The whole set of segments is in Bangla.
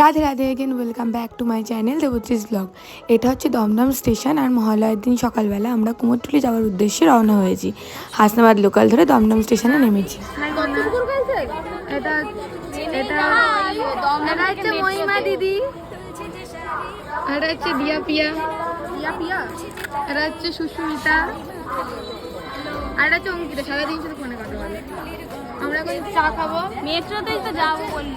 Radhe Radhe again welcome back to my channel দেবত্রিস blog এটা হচ্ছে দমদম স্টেশন আর মহালয়ের দিন সকালবেলা আমরা কুমোরটুলি যাওয়ার উদ্দেশ্যে রওনা হয়েছি। হাসনাবাদ লোকাল ধরে দমদম স্টেশনে নেমেছি। এটা হচ্ছে মহিমা দিদি। এটা হচ্ছে পিয়া। দিয়া পিয়া? এটা হচ্ছে সুস্মিতা। আর এটা হচ্ছে অঙ্কিতা। সারাদিন শুধু ফোনে কথা বলে। আমরা এখন চা খাব। মেট্রোতেই তো যাব বললি।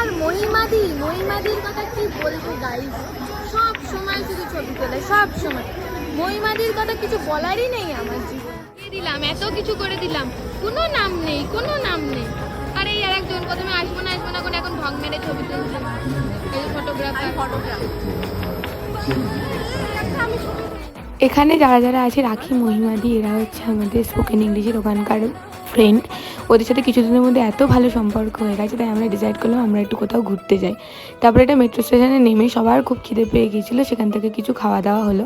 আর মহিমাদি মহিমাদির কথা কি বলব গাইস সব সময় শুধু ছবি তোলে সব সময়। মহিমাদির কথা কিছু বলারই নেই আমার জীবনে। দিলাম এত কিছু করে দিলাম। কোনো নাম নেই কোনো নাম নেই। আর এই আর একজন প্রথমে আসব না আসব না করে এখন ঢং মেরে ছবি তুলছে। এই ফটোগ্রাফার ফটোগ্রাফ এখানে যারা যারা আছে রাখি মহিমাদি এরা হচ্ছে আমাদের স্পোকেন ইংলিশের ওখানকার ফ্রেন্ড ওদের সাথে কিছুদিনের মধ্যে এত ভালো সম্পর্ক হয়ে গেছে, তাই আমরা ডিসাইড করলাম আমরা একটু কোথাও ঘুরতে যাই। তারপরে এটা মেট্রো স্টেশনে নেমে সবার খুব খিদে পেয়ে গিয়েছিল, সেখান থেকে কিছু খাওয়া দাওয়া হলো।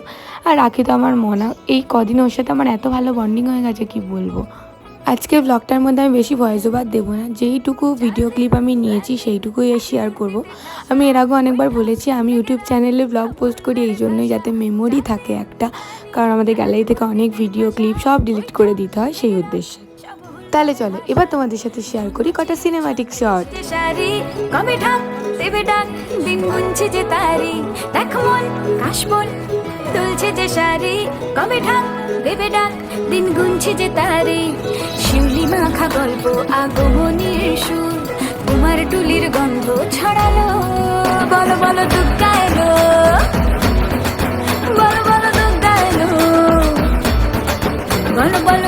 আর রাখি তো আমার মনা, এই কদিন ওর সাথে আমার এত ভালো বন্ডিং হয়ে গেছে, কি বলব? আজকে ব্লগটার মধ্যে আমি বেশি ভয়েস ওভার দেবো না, যেইটুকু ভিডিও ক্লিপ আমি নিয়েছি সেইটুকুই শেয়ার করব। আমি এর আগে অনেকবার বলেছি, আমি ইউটিউব চ্যানেলে ব্লগ পোস্ট করি এই জন্যই যাতে মেমোরি থাকে একটা, কারণ আমাদের গ্যালারি থেকে অনেক ভিডিও ক্লিপ সব ডিলিট করে দিতে হয়, সেই উদ্দেশ্যে। তাহলে চলো, এবার তোমাদের সাথে শেয়ার করি কটা সিনেমাটিক শট কবে ঢাক, দেবে ডাক দিন যে তারি, দেখ মন কাশবন তুলছে যে শাড়ি কবে ঢাক, দেবে ডাক দিন গুনছে যে তারি। শিউলি মাখা গল্প, আগমনীর সুর কুমার টুলির গন্ধ ছড়ালো। বলো বলো দুগ্গা এলো বলো বলো দুগ্গা এলো বলো বলো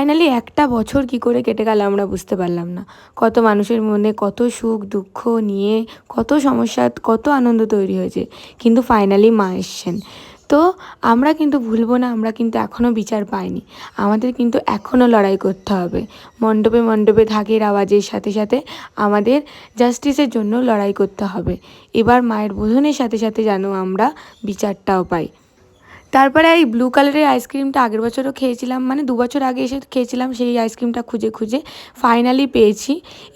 ফাইনালি একটা বছর কি করে কেটে গেল আমরা বুঝতে পারলাম না। কত মানুষের মনে কত সুখ, দুঃখ নিয়ে কত সমস্যা, কত আনন্দ তৈরি হয়েছে। কিন্তু ফাইনালি মা এসছেন। তো আমরা কিন্তু ভুলবো না, আমরা কিন্তু এখনও বিচার পাইনি। আমাদের কিন্তু এখনও লড়াই করতে হবে। মণ্ডপে মণ্ডপে ঢাকের আওয়াজের সাথে সাথে আমাদের জাস্টিসের জন্য লড়াই করতে হবে। এবার মায়ের বোধনের সাথে সাথে যেন আমরা বিচারটাও পাই। তারপরে এই ব্লু কালারের আইসক্রিমটা আগের বছরও খেয়েছিলাম মানে দু বছর আগে এসে খেয়েছিলাম, সেই আইসক্রিমটা খুঁজে খুঁজে ফাইনালি পেয়েছি।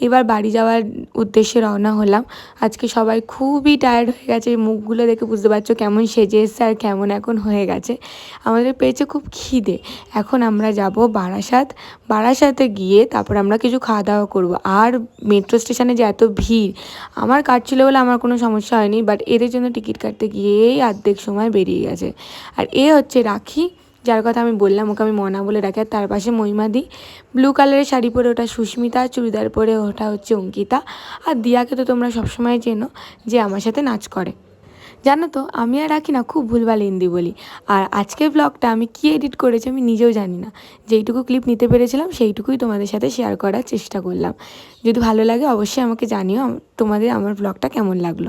এবার বাড়ি যাওয়ার উদ্দেশ্যে রওনা হলাম। আজকে সবাই খুবই টায়ার্ড হয়ে গেছে মুখগুলো দেখে বুঝতে পারছ কেমন সেজে এসছে আর কেমন এখন হয়ে গেছে। আমাদের পেয়েছে খুব খিদে। এখন আমরা যাব বারাসাত। বারাসাতে গিয়ে তারপর আমরা কিছু খাওয়া দাওয়া করব। আর মেট্রো স্টেশনে যে এত ভিড়, আমার কাটছিল বলে আমার কোনো সমস্যা হয়নি বাট এদের জন্য টিকিট কাটতে গিয়েই অর্ধেক সময় বেরিয়ে গেছে। আর এ হচ্ছে রাখি, যার কথা আমি বললাম, ওকে আমি মনা বলে রাখি। আর তার পাশে মহিমাদি ব্লু কালারের শাড়ি পরে ওটা সুস্মিতা, চুড়িদার পরে ওটা হচ্ছে অঙ্কিতা। আর দিয়াকে তো তোমরা সবসময় চেনো, যে আমার সাথে নাচ করে। জানো তো, আমি আর রাখি না খুব ভুলভাল হিন্দি বলি। আর আজকের ব্লগটা আমি কি এডিট করেছি আমি নিজেও জানি না। যেইটুকু ক্লিপ নিতে পেরেছিলাম, সেইটুকুই তোমাদের সাথে শেয়ার করার চেষ্টা করলাম। যদি ভালো লাগে অবশ্যই আমাকে জানিও, তোমাদের আমার ব্লগটা কেমন লাগল।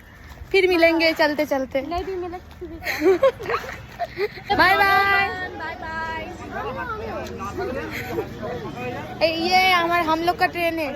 फिर मिलेंगे चलते चलते बाय बाय बाय बाय ये हमारे हम लोग का ट्रेन है